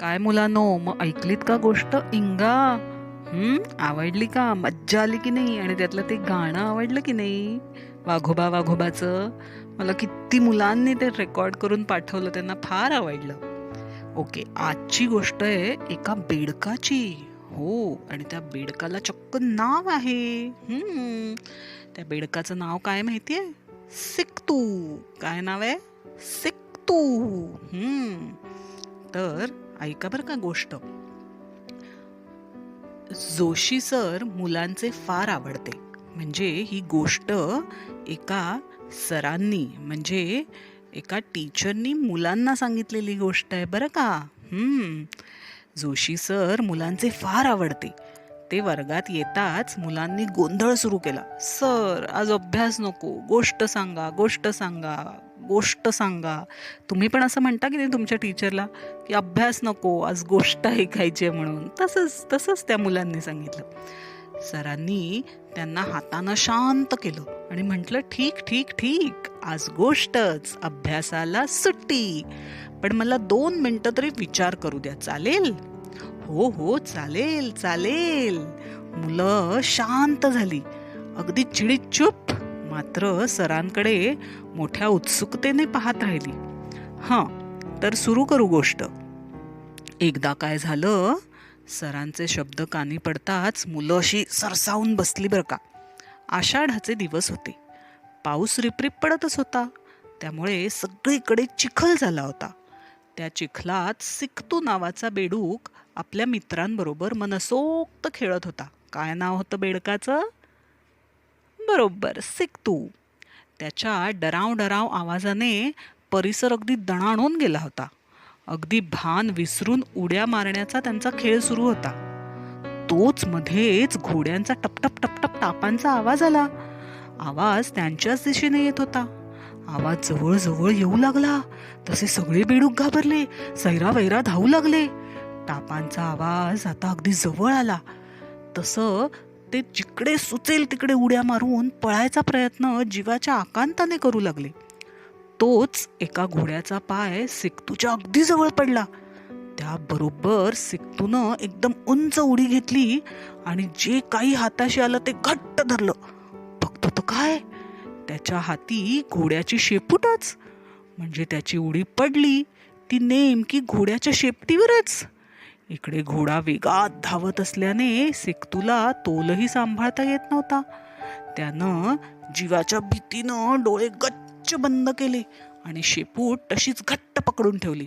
काय मुलांनो मग ऐकलीत का गोष्ट? इंगा. आवडली का? मज्जा आली की नाही? आणि त्यातलं ते गाणं आवडलं की नाही? वाघोबा वाघोबाचं. मला किती मुलांनी ते रेकॉर्ड करून पाठवलं त्यांना फार आवडलं. ओके आजची गोष्ट आहे एका बेडकाची. हो आणि त्या बेडकाला चक्क नाव आहे. त्या बेडकाचं नाव काय माहिती आहे सिक्तू. काय नाव आहे? सिक्तू. तर ऐका बरं का गोष्ट. जोशी सर मुलांचे फार आवडते. म्हणजे ही गोष्ट एका सरांनी म्हणजे एका टीचरनी मुलांना सांगितलेली गोष्ट आहे बरं का. जोशी सर मुलांचे फार आवडते. ते वर्गात येताच मुलांनी गोंधळ सुरू केला. सर आज अभ्यास नको. गोष्ट सांगा गोष्ट सांगा. गोष्ट सांगा. तुम्ही पण असं म्हणता की नाही तुमच्या टीचरला की अभ्यास नको आज गोष्ट ऐकायची आहे म्हणून. तसंच तसंच त्या मुलांनी सांगितलं. सरांनी त्यांना हातानं शांत केलं आणि म्हटलं ठीक ठीक ठीक आज गोष्टच अभ्यासाला सुट्टी. पण मला दोन मिनटं तरी विचार करू द्या चालेल? हो हो चालेल चालेल. मुलं शांत झाली. अगदी चिडीचूप चुप मात्र सरांकडे मोठ्या उत्सुकतेने पाहत राहिली. हां तर सुरू करू गोष्ट. एकदा काय झालं सरांचे शब्द कानी पडताच मुलं अशी सरसावून बसली बरं का. आषाढाचे दिवस होते. पाऊस रिपरिप पडतच होता. त्यामुळे सगळीकडे चिखल झाला होता. त्या चिखलात सिक्तू नावाचा बेडूक आपल्या मित्रांबरोबर मनसोक्त खेळत होता. काय नाव होतं बेडकाचं? बरोबर सिक्तू त्याच्या डराव डराव आवाजाने परिसर अगदी दणाणून गेला होता. अगदी भान विसरून उड्या मारण्याचा त्यांचा खेळ सुरू होता. तोच मध्येच घोड्यांचा टपटप टपटप टापांचा आवाज आला. आवाज त्यांच्याच दिशेने येत होता. आवाज जवळजवळ येऊ लागला. तसे सगळे बेडूक घाबरले. सैरा वैरा धावू लागले. टापांचा आवाज आता अगदी जवळ आला. तसं ते जिकडे सुचेल तिकडे उड्या मारून पळायचा प्रयत्न जीवाच्या आकांताने करू लागले. तोच एका घोड्याचा पाय सिक्तूच्या अगदी जवळ पडला. त्याबरोबर सिक्तूनं एकदम उंच उडी घेतली आणि जे काही हाताशी आलं ते घट्ट धरलं. बघतो तर काय? त्याच्या हाती घोड्याची शेपूटच. म्हणजे त्याची उडी पडली ती नेमकी घोड्याच्या शेपटीवरच. इकडे घोडा वेगात धावत असल्याने सिक्तूला तोलही सांभाळता येत नव्हता. त्यानं जीवाच्या भीतीनं डोळे गच्च बंद केले आणि शेपूट तशीच घट्ट पकडून ठेवली.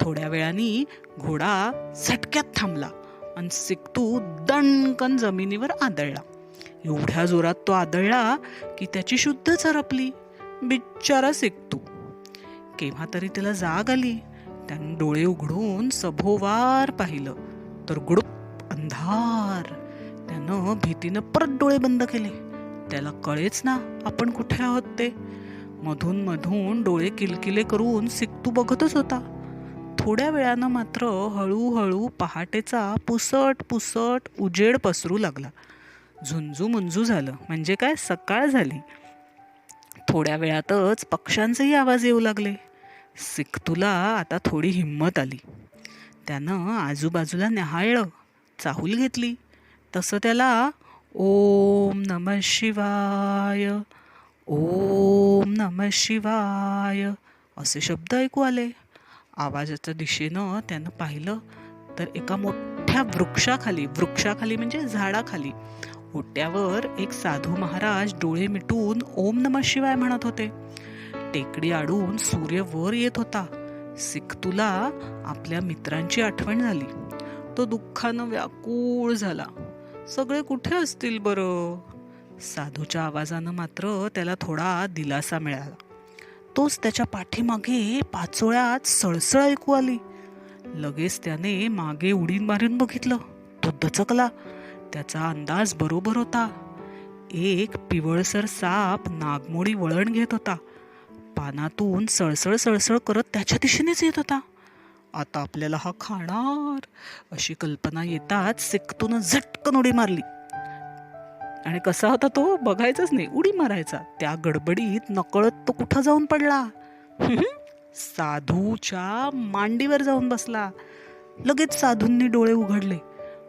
थोड्या वेळाने घोडा झटक्यात थांबला आणि सिक्तू दणकन जमिनीवर आदळला. एवढ्या जोरात तो आदळला की त्याची शुद्ध सरपली बिच्चारा सिक्तू. केव्हा तरी त्याला जाग आली. त्यानं डोळे उघडून सभोवार पाहिलं. तर गुडूप अंधार. त्यानं भीतीनं परत डोळे बंद केले. त्याला कळेच ना आपण कुठे आहोत ते. मधून मधून डोळे किलकिले करून सिक्तू बघतच होता. थोड्या वेळानं मात्र हळूहळू पहाटेचा पुसट पुसट उजेड पसरू लागला. झुंजू मुंजू झालं. म्हणजे काय? सकाळ झाली. थोड्या वेळातच पक्ष्यांचेही आवाज येऊ लागले. सिक्तूला आता थोडी हिंमत आली. त्यानं आजूबाजूला न्याहाळलं चाहूल घेतली. तसं त्याला ओम नम शिवाय ओम नम शिवाय असे शब्द ऐकू आले. आवाजाच्या दिशेनं त्यानं पाहिलं तर एका मोठ्या वृक्षाखाली वृक्षाखाली म्हणजे झाडाखाली ओट्यावर एक साधू महाराज डोळे मिटून ओम नम शिवाय म्हणत होते. टेकडी आडून सूर्य वर येत होता. सिक्तूला आपल्या मित्रांची आठवण झाली. तो दुःखानं व्याकुळ झाला. सगळे कुठे असतील बरं? साधूच्या आवाजानं मात्र त्याला थोडा दिलासा मिळाला. तोच त्याच्या पाठीमागे पाचोळ्यात सळसळ ऐकू आली. लगेच त्याने मागे उडी मारून बघितलं. तो दचकला. त्याचा अंदाज बरोबर होता. एक पिवळसर साप नागमोडी वळण घेत होता. पानातून सळसळ सळसळ करत त्याच्या दिशेनेच येत होता. आता आपल्याला हा खाणार. अशी कल्पना येताच सिक्तून झटकन उडी मारली. आणि कसा होता तो बघायचाच नाही उडी मारायचा. त्या गडबडीत नकळत तो कुठं जाऊन पडला? साधूच्या मांडीवर जाऊन बसला. लगेच साधूंनी डोळे उघडले.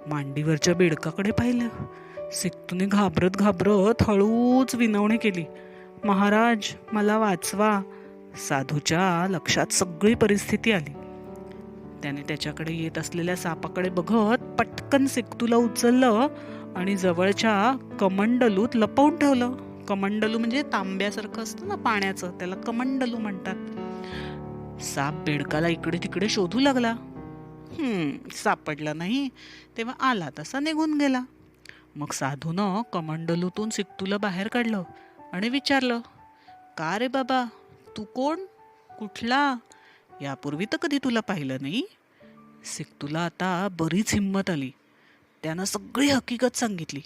मांडीवरच्या बेडकाकडे पाहिलं. सिक्तूने घाबरत घाबरत हळूच विनवणी केली. महाराज मला वाचवा. साधूच्या लक्षात सगळी परिस्थिती आली. त्याने त्याच्याकडे येत असलेल्या सापाकडे बघत पटकन सिक्तूला उचललं आणि जवळच्या कमंडलूत लपवून ठेवलं. कमंडलू म्हणजे तांब्यासारखं असतं ना पाण्याचं त्याला कमंडलू म्हणतात. साप बेडकाला इकडे तिकडे शोधू लागला. सापडला नाही तेव्हा आला तसा निघून गेला. मग साधूनं कमंडलूतून सिक्तूला बाहेर काढलं. आणि विचारलं का रे बाबा? तू कोण? कुठला? यापूर्वी तर कधी तुला पाहिलं नाही? सिक्तूला आता बरीच हिंमत आली. त्यानं सगळी हकीकत सांगितली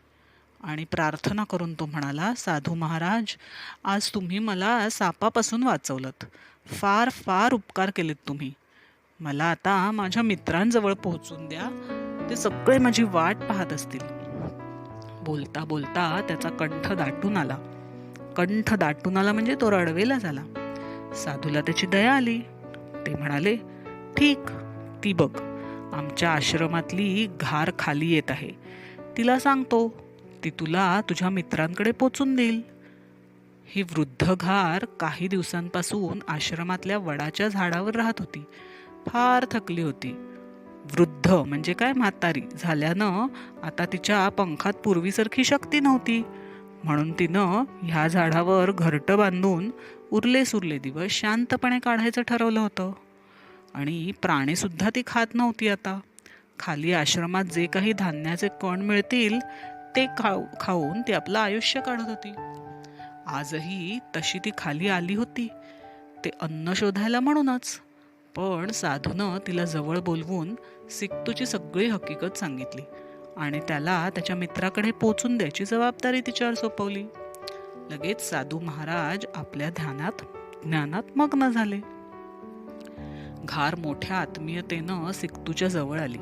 आणि प्रार्थना करून तो म्हणाला साधू महाराज आज तुम्ही मला सापापासून वाचवलत. फार फार उपकार केलेत तुम्ही. मला आता माझ्या मित्रांजवळ पोहोचून द्या. ते सगळे माझी वाट पाहत असतील. बोलता बोलता त्याचा कंठ दाटून आला. कंठ दाटून आला म्हणजे तो रडवेला झाला. साधूला त्याची दया आली. ते म्हणाले ठीक ती बघ आमच्या आश्रमातली घार खाली येत आहे. तिला सांगतो ती तुला तुझ्या मित्रांकडे पोचून देईल. ही वृद्ध घार काही दिवसांपासून आश्रमातल्या वडाच्या झाडावर राहत होती. फार थकली होती. वृद्ध म्हणजे काय म्हातारी झाल्यानं आता तिच्या पंखात पूर्वीसारखी शक्ती नव्हती. म्हणून तिनं ह्या झाडावर घरटं बांधून उरले सुरले दिवस शांतपणे काढायचं ठरवलं होतं. आणि प्राणीसुद्धा ती खात नव्हती आता. खाली आश्रमात जे काही धान्याचे कण मिळतील ते खाऊ खाऊन ती आपलं आयुष्य काढत होती. आजही तशी ती खाली आली होती. ते अन्न शोधायला म्हणूनच. पण साधूनं तिला जवळ बोलवून सिक्तूची सगळी हकीकत सांगितली. आणि त्याला त्याच्या मित्राकडे पोचून द्यायची जबाबदारी तिच्यावर सोपवली. लगेच साधू महाराज आपल्या ध्यानात ज्ञानात मग्न झाले. घार मोठ्या आत्मीयतेनं सिक्तूच्या जवळ आली.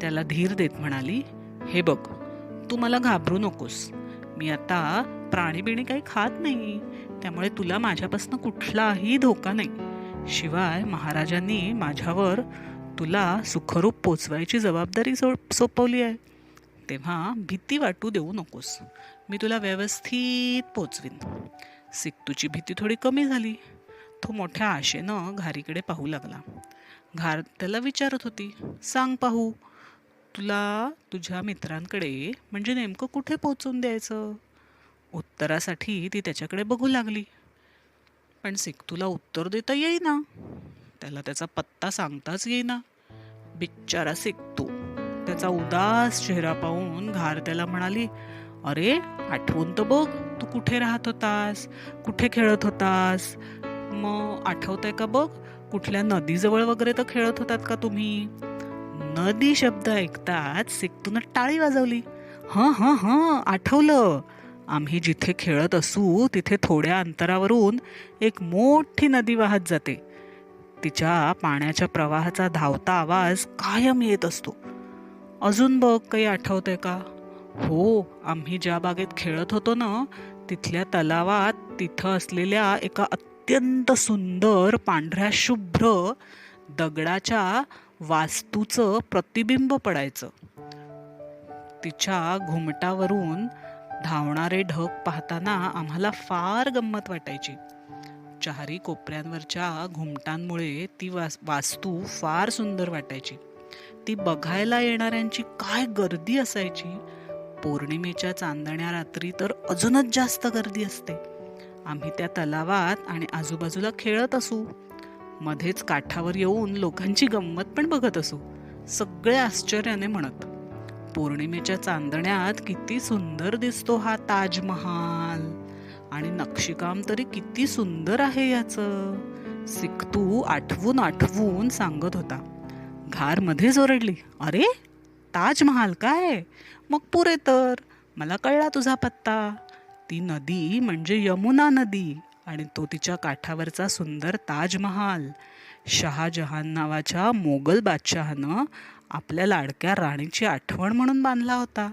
त्याला धीर देत म्हणाली हे बघ तू मला घाबरू नकोस. मी आता प्राणीबिणी काही खात नाही. त्यामुळे तुला माझ्यापासून कुठलाही धोका नाही. शिवाय महाराजांनी माझ्यावर तुला सुखरूप पोचवायची जबाबदारी सो सोपवली आहे. तेव्हा भीती वाटू देऊ नकोस. मी तुला व्यवस्थित पोचवीन. सिक्तूची भीती थोडी कमी झाली. तो मोठ्या आशेनं घारीकडे पाहू लागला. घार त्याला विचारत होती सांग पाहू तुला तुझ्या मित्रांकडे म्हणजे नेमकं कुठे पोचून द्यायचं? उत्तरासाठी ती त्याच्याकडे बघू लागली. पण सिक्तूला उत्तर देता येईना. त्याला त्याचा पत्ता सांगताच येईना. बिच्चारा सिक्तू त्याचा उदास चेहरा पाहून घार त्याला म्हणाली अरे आठवून तर बघ तू कुठे राहत होतास? कुठे खेळत होतास? मग आठवतंय का बघ कुठल्या नदीजवळ वगैरे तर खेळत होतात का तुम्ही? नदी शब्द ऐकताच सिक्तून टाळी वाजवली. हं हं हं आठवलं. आम्ही जिथे खेळत असू तिथे थोड्या अंतरावरून एक मोठी नदी वाहत जाते. तिच्या पाण्याच्या प्रवाहाचा धावता आवाज कायम येत असतो. अजून बघ काही आठवतंय का? हो आम्ही ज्या बागेत खेळत होतो ना तिथल्या तलावात तिथं असलेल्या एका अत्यंत सुंदर पांढऱ्या शुभ्र दगडाच्या वास्तूचं प्रतिबिंब पडायचं. तिच्या घुमटावरून धावणारे ढग पाहताना आम्हाला फार गंमत वाटायची. चारी कोपऱ्यांवरच्या घुमटांमुळे ती वास वास्तू फार सुंदर वाटायची. ती बघायला येणाऱ्यांची काय गर्दी असायची? पौर्णिमेच्या चांदण्या रात्री तर अजूनच जास्त गर्दी असते. आम्ही त्या तलावात आणि आजूबाजूला खेळत असू. मध्येच काठावर येऊन लोकांची गंमत पण बघत असू. सगळे आश्चर्याने म्हणत पौर्णिमेच्या चांदण्यात किती सुंदर दिसतो हा ताजमहाल. आणि नक्षीकाम तरी किती सुंदर आहे याचं. सिक्तू आठवून आठवून सांगत होता. घार मध्येच ओरडली अरे ताजमहाल काय? मग पुरे तर. मला कळला तुझा पत्ता. ती नदी म्हणजे यमुना नदी आणि तो तिच्या काठावरचा सुंदर ताजमहाल. शहाजहान नावाच्या मोगल बादशहानं आपल्या लाडक्या राणीची आठवण म्हणून बांधला होता.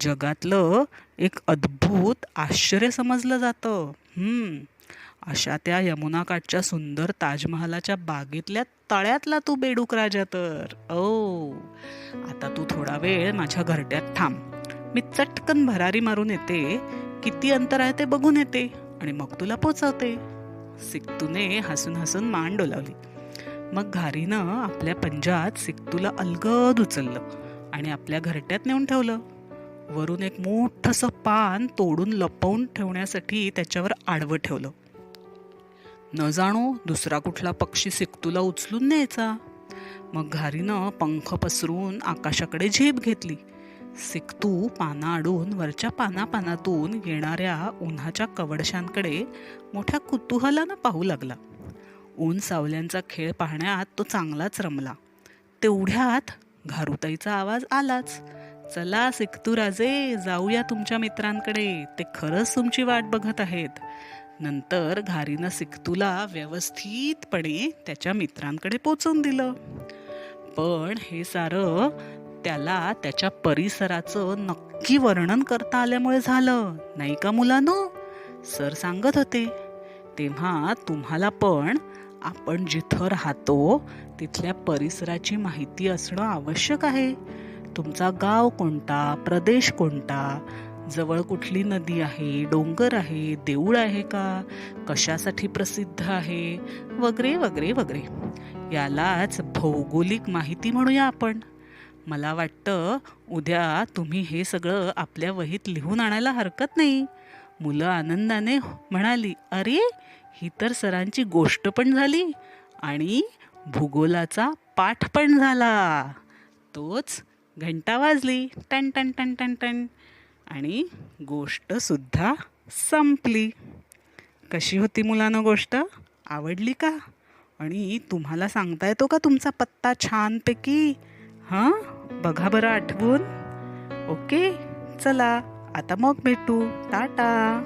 जगातलं एक अद्भुत आश्चर्य समजलं जातं. अशा त्या यमुनाकाठच्या सुंदर ताजमहालाच्या बागेतल्या तळ्यातला तू बेडूक राजा तर. ओ. आता तू थोडा वेळ माझ्या घरट्यात थांब. मी चटकन भरारी मारून येते. किती अंतर आहे ते बघून येते आणि मग तुला पोचवते. सिक्तूने हसून हसून मान डोलावली. मग घारीनं आपल्या पंजात सिक्तूला अलगद उचललं आणि आपल्या घरट्यात नेऊन ठेवलं. वरून एक मोठंसं पान तोडून लपवून ठेवण्यासाठी त्याच्यावर आडवं ठेवलं. न जाणो दुसरा कुठला पक्षी सिकतूला उचलून न्यायचा. मग घारीनं पंख पसरून आकाशाकडे झेप घेतली. सिकतू पाना अडून वरच्या पानापानातून येणाऱ्या उन्हाच्या कवडशांकडे मोठ्या कुतूहलानं पाहू लागला. ऊन सावल्यांचा खेळ पाहण्यात तो चांगलाच रमला. तेवढ्यात घारुताईचा आवाज आलाच. चला सिक्तू राजे जाऊया तुमच्या मित्रांकडे. ते खरंच तुमची वाट बघत आहेत. नंतर घारीनं सिक्तूला व्यवस्थितपणे त्याच्या मित्रांकडे पोचवून दिलं. पण हे सारं त्याला त्याच्या परिसराचं नक्की वर्णन करता आल्यामुळे झालं नाही का मुलांनो? सर सांगत होते. तेव्हा तुम्हाला पण आपण जिथं राहतो तिथल्या परिसराची माहिती असणं आवश्यक आहे. तुमचा गाव कोणता प्रदेश कोणता जवळ कुठली नदी आहे डोंगर आहे देऊळ आहे का? कशासाठी प्रसिद्ध आहे? वगैरे वगैरे वगैरे. यालाच भौगोलिक माहिती म्हणूया आपण. मला वाटतं उद्या तुम्ही हे सगळं आपल्या वहीत लिहून आणायला हरकत नाही. मुलं आनंदाने म्हणाली अरे ही तर सरांची गोष्ट पण झाली आणि भूगोलाचा पाठ पण झाला. तोच घंटा वाजली. टन टन टन टन टन. आणि गोष्टसुद्धा संपली. कशी होती मुलानं गोष्ट? आवडली का? आणि तुम्हाला सांगता येतो का तुमचा पत्ता छानपैकी? हां? बघा बरं आठवून. ओके चला आता मग भेटू. टाटा.